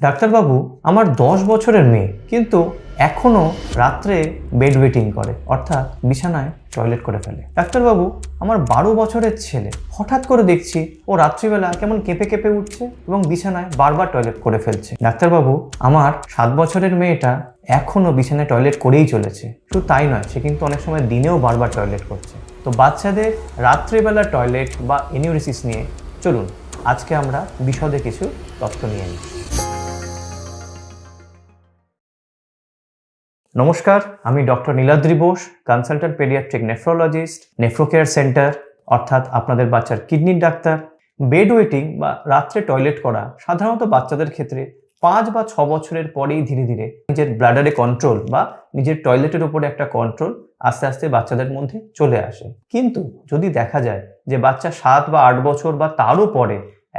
ডাক্তারবাবু, আমার দশ বছরের মেয়ে, কিন্তু এখনও রাত্রে বেড ওয়েটিং করে, অর্থাৎ বিছানায় টয়লেট করে ফেলে। ডাক্তারবাবু, আমার বারো বছরের ছেলে, হঠাৎ করে দেখছি ও রাত্রিবেলা কেমন কেঁপে কেঁপে উঠছে এবং বিছানায় বারবার টয়লেট করে ফেলছে। ডাক্তারবাবু, আমার সাত বছরের মেয়েটা এখনও বিছানায় টয়লেট করেই চলেছে। শুধু তাই নয়, সে কিন্তু অনেক সময় দিনেও বারবার টয়লেট করছে। তো বাচ্চাদের রাত্রিবেলা টয়লেট বা এনিউরিসিস নিয়ে চলুন, আজকে আমরা বিশদে কিছু তথ্য নিয়ে নিই। নমস্কার, আমি doctor Niladri Bose consultant paediatric nephrologist Nephrocare centre অর্থাৎ আপনাদের বাচ্চার কিডনির ডাক্তার। বেড ওয়েটিং বা রাত্রে টয়লেট করা সাধারণত বাচ্চাদের ক্ষেত্রে পাঁচ বা ছ বছরের পরেই ধীরে ধীরে নিজের ব্লাডারে কন্ট্রোল বা নিজের টয়লেটের উপরে একটা কন্ট্রোল আস্তে আস্তে বাচ্চাদের মধ্যে চলে আসে। কিন্তু যদি দেখা যায় যে বাচ্চা সাত বা আট বছর বা তারও পরে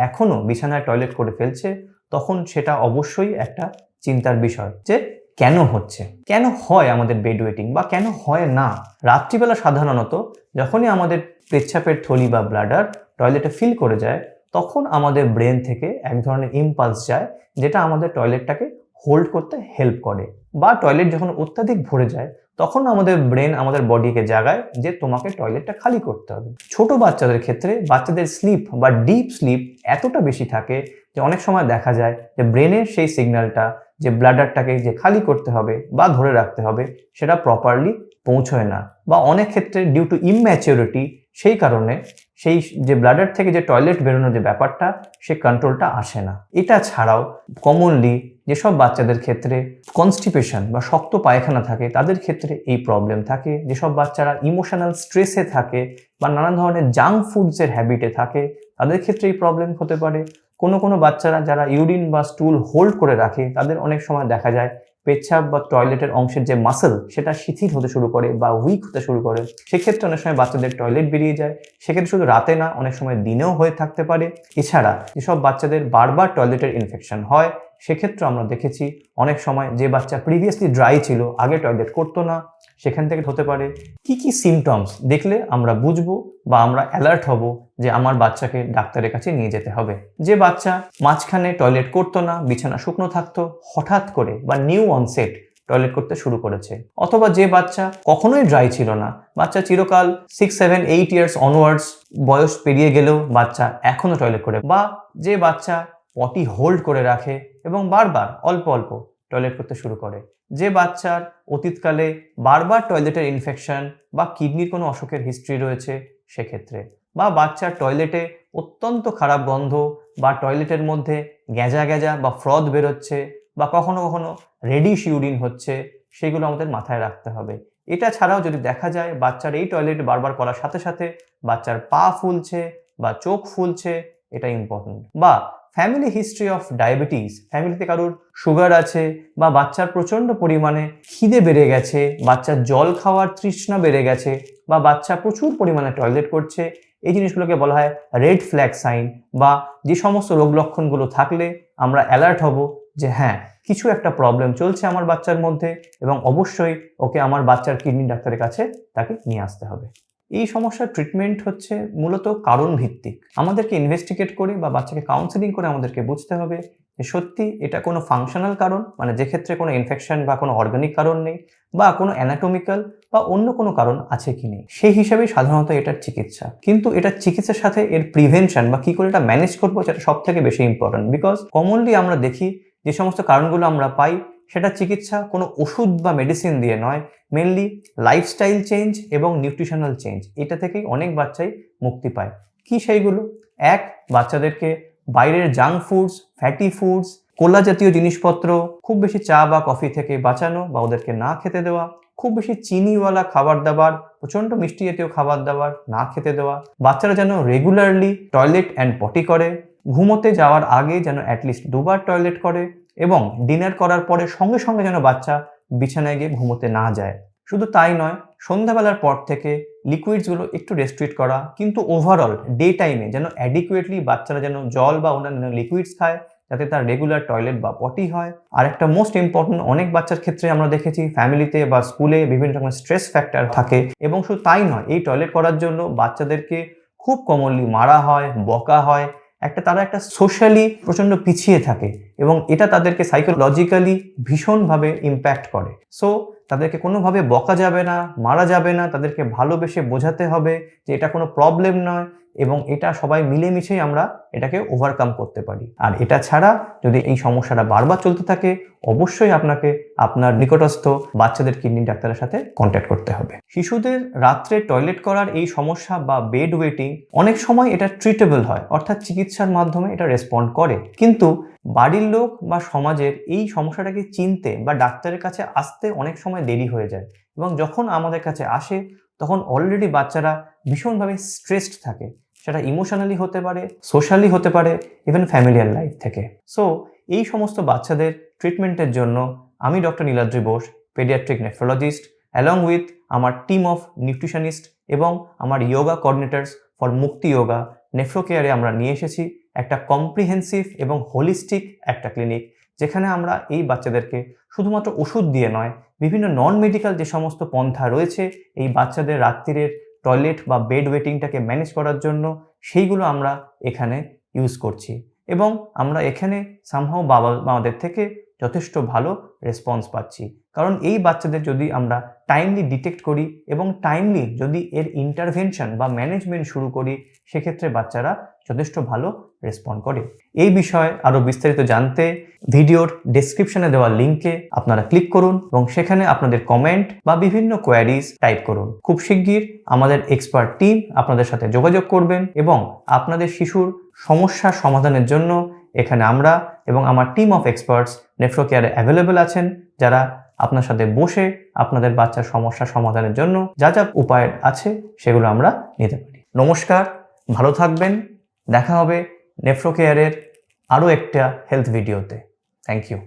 এখনও বিছানায় টয়লেট করে ফেলছে, তখন সেটা অবশ্যই একটা চিন্তার বিষয় যে কেন হচ্ছে? কেন হয় আমাদের বেড ওয়েটিং বা কেন হয় না? রাত্রিবেলা সাধারণত যখনই আমাদের পেচ্ছাপের থলি বা ব্লাডার টয়লেটে ফিল করে যায়, তখন আমাদের ব্রেন থেকে এক ধরনের ইম্পালস যায়, যেটা আমাদের টয়লেটটাকে হোল্ড করতে হেল্প করে। বা টয়লেট যখন অত্যাধিক ভরে যায়, তখন আমাদের ব্রেন আমাদের বডিকে জাগায় যে তোমাকে টয়লেটটা খালি করতে হবে। ছোট বাচ্চাদের ক্ষেত্রে বাচ্চাদের স্লিপ বা ডিপ স্লিপ এতটা বেশি থাকে যে অনেক সময় দেখা যায় যে ব্রেনের সেই সিগন্যালটা যে ব্লাডারটাকে যে খালি করতে হবে বা ধরে রাখতে হবে, সেটা প্রপারলি পৌঁছয় না বা অনেক ক্ষেত্রে ডিউ টু ইম্যাচিউরিটি সেই কারণে সেই যে ব্লাডার থেকে যে টয়লেট বেরোনোর যে ব্যাপারটা, সে কন্ট্রোলটা আসে না। এটা ছাড়াও কমনলি যেসব বাচ্চাদের ক্ষেত্রে কনস্টিপেশন বা শক্ত পায়খানা থাকে, তাদের ক্ষেত্রে এই প্রবলেম থাকে। যেসব বাচ্চারা ইমোশনাল স্ট্রেসে থাকে বা নানান ধরনের জাঙ্ক ফুডসের হ্যাবিটে থাকে, তাদের ক্ষেত্রে এই প্রবলেম হতে পারে। কোনো কোনো বাচ্চারা যারা ইউরিন বা স্টুল হোল্ড করে রাখে, তাদের অনেক সময় দেখা যায় পেচ্ছাপ বা টয়লেটের অংশের যে মাসেল সেটা শিথিল হতে শুরু করে বা উইক হতে শুরু করে। সেক্ষেত্রে অনেক সময় বাচ্চাদের টয়লেট বেরিয়ে যায়। সেক্ষেত্রে শুধু রাতে না, অনেক সময় দিনেও হয়ে থাকতে পারে। এছাড়া যেসব বাচ্চাদের বারবার টয়লেটের ইনফেকশন হয়। সেক্ষেত্রে আমরা দেখেছি অনেক সময় যে বাচ্চা প্রিভিয়াসলি ড্রাই ছিল, আগে টয়লেট করতো না। সেখান থেকে হতে পারে। কি কি সিমটমস দেখলে আমরা বুঝব বা আমরা অ্যালার্ট হব যে আমার বাচ্চাকে ডাক্তারের কাছে নিয়ে যেতে হবে। যে বাচ্চা মাঝখানে টয়লেট করতো না, বিছানা শুকনো থাকতো, হঠাৎ করে বা নিউ অনসেট টয়লেট করতে শুরু করেছে। অথবা যে বাচ্চা কখনোই ড্রাই ছিল না, বাচ্চা চিরকাল six seven eight years onwards বয়স পেরিয়ে গেলেও বাচ্চা এখনও টয়লেট করে বা যে বাচ্চা পটি হোল্ড করে রাখে এবং বারবার, অল্প অল্প টয়লেট করতে শুরু করে। যে বাচ্চার অতীতকালে বারবার টয়লেটের ইনফেকশন বা কিডনির কোনো অসুখের হিস্ট্রি রয়েছে সেক্ষেত্রে বা বাচ্চার টয়লেটে অত্যন্ত খারাপ গন্ধ বা টয়লেটের মধ্যে গ্যাজা গ্যাজা বা ফ্রদ বেরোচ্ছে বা কখনো কখনো রেডিশ ইউরিন হচ্ছে সেগুলো আমাদের মাথায় রাখতে হবে। এটা ছাড়াও যদি দেখা যায় বাচ্চার এই টয়লেট বারবার করার সাথে সাথে বাচ্চার পা ফুলছে বা চোখ ফুলছে এটা ইম্পর্টেন্ট বা ফ্যামিলি হিস্ট্রি অফ ডায়াবেটিস ফ্যামিলিতে কারোর সুগার আছে বা বাচ্চার প্রচণ্ড পরিমাণে খিদে বেড়ে গেছে, বাচ্চার জল খাওয়ার তৃষ্ণা বেড়ে গেছে বা বাচ্চা প্রচুর পরিমাণে টয়লেট করছে, এই জিনিসগুলোকে বলা হয় রেড ফ্ল্যাগ সাইন বা যে সমস্ত রোগ লক্ষণগুলো থাকলে আমরা অ্যালার্ট হব যে হ্যাঁ কিছু একটা প্রবলেম চলছে আমার বাচ্চার মধ্যে এবং অবশ্যই ওকে আমার বাচ্চার কিডনি ডাক্তারের কাছে তাকে নিয়ে আসতে হবে। এই সমস্যার ট্রিটমেন্ট হচ্ছে মূলত কারণ ভিত্তিক আমাদেরকে ইনভেস্টিগেট করে বা বাচ্চাকে কাউন্সেলিং করে আমাদেরকে বুঝতে হবে যে সত্যি এটা কোনো ফাংশনাল কারণ মানে যে ক্ষেত্রে কোনো ইনফেকশন বা কোনো অর্গানিক কারণ নেই বা কোনো অ্যানাটমিক্যাল বা অন্য কোনো কারণ আছে কি নেই। সেই হিসাবেই সাধারণত এটার চিকিৎসা। কিন্তু এটার চিকিৎসার সাথে এর প্রিভেনশন বা কি করে এটা ম্যানেজ করব সেটা সব থেকে বেশি ইম্পর্টেন্ট বিকজ কমনলি আমরা দেখি যে সমস্ত কারণগুলো আমরা পাই সেটা চিকিৎসা কোনো ওষুধ বা মেডিসিন দিয়ে নয় মেনলি লাইফস্টাইল চেঞ্জ এবং নিউট্রিশনাল চেঞ্জ এটা থেকেই অনেক বাচ্চাই মুক্তি পায়। কি সেইগুলো? এক, বাচ্চাদেরকে বাইরের junk foods fatty foods cola জাতীয় জিনিসপত্র, খুব বেশি চা বা কফি থেকে বাঁচানো বা ওদেরকে না খেতে দেওয়া, খুব বেশি চিনিওয়ালা খাবার দাবার, প্রচণ্ড মিষ্টি জাতীয় খাবার দাবার না খেতে দেওয়া। বাচ্চারা যেন রেগুলারলি টয়লেট অ্যান্ড পটি করে, ঘুমোতে যাওয়ার আগে যেন অ্যাটলিস্ট দুবার টয়লেট করে এবং ডিনার করার পরে সঙ্গে সঙ্গে যেন বাচ্চা বিছানায় গিয়ে ঘুমোতে না যায়। শুধু তাই নয়, সন্ধ্যাবেলার পর থেকে লিকুইডসগুলো একটু রেস্ট্রিক্ট করা, কিন্তু ওভারঅল ডে টাইমে যেন অ্যাডিকুয়েটলি বাচ্চারা যেন জল বা অন্যান্য লিকুইডস খায়, যাতে তার রেগুলার টয়লেট বা পটি হয়। আর একটা মোস্ট ইম্পর্টেন্ট অনেক বাচ্চার ক্ষেত্রে আমরা দেখেছি ফ্যামিলিতে বা স্কুলে বিভিন্ন রকমের স্ট্রেস ফ্যাক্টর থাকে এবং শুধু তাই নয়, এই টয়লেট করার জন্য বাচ্চাদেরকে খুব কমনলি মারা হয়, বকা হয়। একটা তারা একটা সোশ্যালি প্রচণ্ড পিছিয়ে থাকে। এবং এটা তাদেরকে সাইকোলজিক্যালি ভীষণভাবে ইম্প্যাক্ট করে। সো তাদেরকে কোনোভাবে বকা যাবে না, মারা যাবে না, তাদেরকে ভালোবেসে বোঝাতে হবে যে এটা কোনো প্রবলেম নয় এবং এটা সবাই মিলেমিশেই আমরা এটাকে ওভারকাম করতে পারি। আর এটা ছাড়া যদি এই সমস্যাটা বারবার চলতে থাকে, অবশ্যই আপনাকে আপনার নিকটস্থ বাচ্চাদের কিডনি ডাক্তারের সাথে কন্ট্যাক্ট করতে হবে। শিশুদের রাত্রে টয়লেট করার এই সমস্যা বা বেড ওয়েটিং অনেক সময় এটা ট্রিটেবল হয়, অর্থাৎ চিকিৎসার মাধ্যমে এটা রেসপন্ড করে। কিন্তু বাড়ির লোক বা সমাজের এই সমস্যাটাকে চিনতে বা ডাক্তারের কাছে আসতে অনেক সময় দেরি হয়ে যায় এবং যখন আমাদের কাছে আসে, তখন অলরেডি বাচ্চারা ভীষণভাবে স্ট্রেসড থাকে। সেটা ইমোশনালি হতে পারে সোশ্যালি হতে পারে ইভেন ফ্যামিলিয়ার লাইফ থেকে। সো এই সমস্ত বাচ্চাদের ট্রিটমেন্টের জন্য আমি doctor Niladri Bose paediatric nephrologist along with আমার টিম অফ নিউট্রিশনিস্ট এবং আমার ইয়োগা কোঅর্ডিনেটার্স ফর মুক্তি ইয়োগা নেফ্রো কেয়ারে আমরা নিয়ে এসেছি একটা কম্প্রিহেন্সিভ এবং হোলিস্টিক একটা ক্লিনিক যেখানে আমরা এই বাচ্চাদেরকে শুধুমাত্র ওষুধ দিয়ে নয়, বিভিন্ন নন মেডিকেল যে সমস্ত পন্থা রয়েছে, এই বাচ্চাদের রাত্রিরের টয়লেট বা বেড ওয়েটিংটাকে ম্যানেজ করার জন্য সেইগুলো আমরা এখানে ইউজ করছি। এবং আমরা এখানে সামহাও বাবা মাদের থেকে যথেষ্ট ভালো রেসপন্স পাচ্ছি। কারণ এই বাচ্চাদের যদি আমরা টাইমলি ডিটেক্ট করি এবং টাইমলি যদি এর ইন্টারভেনশন বা ম্যানেজমেন্ট শুরু করি, সেক্ষেত্রে বাচ্চারা যথেষ্ট ভালো রেসপন্ড করে। এই বিষয়ে আরও বিস্তারিত জানতে ভিডিওর ডেসক্রিপশনে দেওয়া লিঙ্কে আপনারা ক্লিক করুন এবং সেখানে আপনাদের কমেন্ট বা বিভিন্ন কোয়ারিজ টাইপ করুন। খুব শিগগির আমাদের এক্সপার্ট টিম আপনাদের সাথে যোগাযোগ করবেন এবং আপনাদের শিশুর সমস্যার সমাধানের জন্য এখানে আমরা এবং আমার টিম অফ এক্সপার্টস নেফ্রো কেয়ারে অ্যাভেলেবেল আছেন, যারা আপনার সাথে বসে আপনাদের বাচ্চার সমস্যা সমাধানের জন্য যা যা উপায় আছে সেগুলো আমরা নিতে পারি। নমস্কার, ভালো থাকবেন। দেখা হবে নেফ্রো কেয়ারের আরও একটা হেলথ ভিডিওতে থ্যাংক ইউ